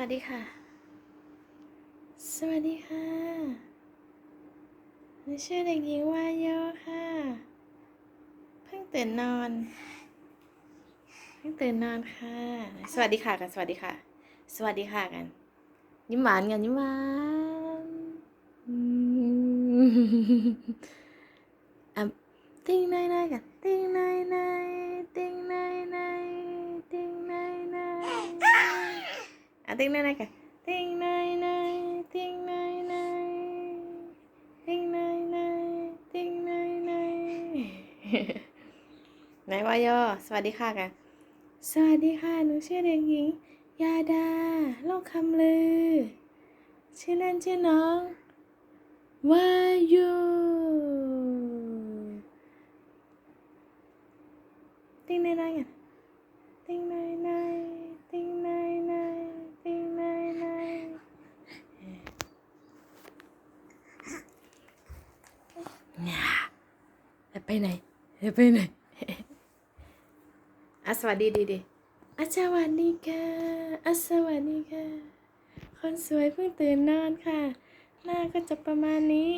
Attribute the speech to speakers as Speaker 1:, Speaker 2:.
Speaker 1: วัสดีค่ะ สวัสดีค่ะหนูชื่อเด็กหญิงวายโยค่ะ เพิ่งตื่นนอน เพิ่งตื่นนอนค่ะ สวัสดีค่ะกัน สวัสดีค่ะ สวัสดีค่ะกัน ยิ้มหวานกันยิ้มหวานอืมอะติ้งนายนายกันติ้งนาย ติ้งนายนายกันติ้งนายนายติ้งนายนายติ้งนายนายติ้งนายนายไหนวายอสวัสดีค่ะกันสวัสดีค่ะหนูชื่อเด็กหญิง ยาดาโลกคำลือ ชื่อเล่นชื่อน้องวายุติ้งนายนายอะติ้งนายนายติ้งนายนายติ้งนายนายเนี่ย จะไปไหนจะไปไหนอัสวัสดีดีดีอัสวัสดีค่ะอัสวัสดีค่ะ คนสวยเพิ่งตื่นนอนค่ะ หน้าก็จะประมาณนี้